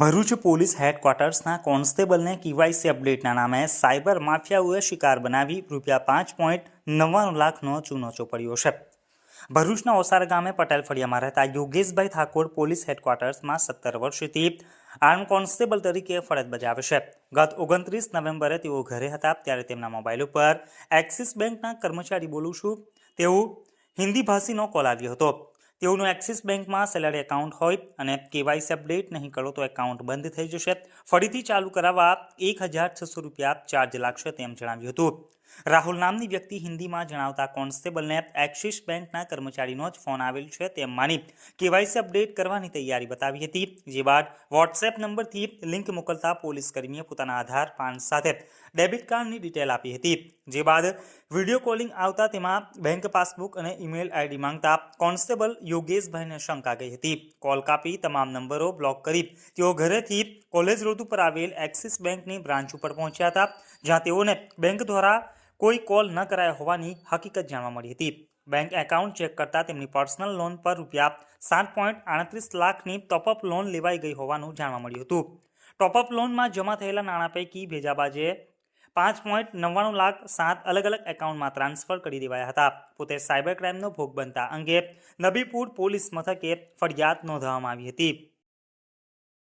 Bharuch police હેડક્વાર્ટર્સના કોન્સ્ટેબલને KYC અપડેટના નામે સાયબર માફિયાઓએ શિકાર બનાવી રૂપિયા પાંચ પોઈન્ટ નવ્વાણું લાખનો ચૂનો ચોપડ્યો છે. ભરૂચના ઓસાર ગામે પટેલ ફળિયામાં રહેતા યોગેશભાઈ ઠાકોર પોલીસ હેડક્વાર્ટર્સમાં સત્તર વર્ષથી આર્મ કોન્સ્ટેબલ તરીકે ફરજ બજાવે છે. ગત ઓગણત્રીસ નવેમ્બરે તેઓ ઘરે હતા, ત્યારે તેમના મોબાઈલ ઉપર એક્સિસ બેંકના કર્મચારી બોલું છું. તેવું હિન્દી ભાષીનો કોલ આવ્યો હતો. તેઓનું એક્સિસ બેંકમાં સેલરી એકાઉન્ટ હોય અને કેવાયસી અપડેટ નહીં કરો તો એકાઉન્ટ બંધ થઈ જશે. ફરીથી ચાલુ કરાવવા એક હજાર છસો રૂપિયા ચાર્જ લાગશે તેમ જણાવ્યું હતું. રાહુલ નામની વ્યક્તિ હિન્દીમાં જણાવતા કોન્સ્ટેબલને એક્સિસ બેંકના કર્મચારીનો જ ફોન આવેલ છે તેમ માની કેવાયસી અપડેટ કરવાની તૈયારી બતાવી હતી, જે બાદ વોટ્સએપ નંબરથી લિંક મોકલતા પોલીસ કર્મીએ પોતાના આધાર, પાન સાથે ડેબિટ કાર્ડની ડિટેલ આપી હતી. જે બાદ વીડિયો કોલિંગ આવતા તેમાં બેંક પાસબુક અને ઈમેલ આઈડી માંગતા કોન્સ્ટેબલ યોગેશભાઈને શંકા ગઈ હતી. કોલ કાપી તમામ નંબરો બ્લોક કરી તેઓ ઘરેથી કોલેજ રોડ ઉપર આવેલ એક્સિસ બેંકની બ્રાન્ચ ઉપર પહોંચ્યા હતા, જ્યાં તેઓને બેંક દ્વારા કોઈ કોલ ન કરાયા હોવાની હકીકત જાણવા મળી હતી. બેંક એકાઉન્ટ ચેક કરતા તેમની પર્સનલ લોન પર રૂપિયા સાત પોઈન્ટ આડત્રીસ લાખની ટોપઅપ લોન લેવાઈ ગઈ હોવાનું જાણવા મળ્યું હતું. ટોપઅપ લોનમાં જમા થયેલા નાણાં પૈકી ભેજાબાજે પાંચ પોઈન્ટ નવ્વાણું લાખ સાત અલગ અલગ એકાઉન્ટમાં ટ્રાન્સફર કરી દેવાયા હતા. પોતે સાયબર ક્રાઇમનો ભોગ બનતા અંગે નબીપુર પોલીસ મથકે ફરિયાદ નોંધવામાં આવી હતી.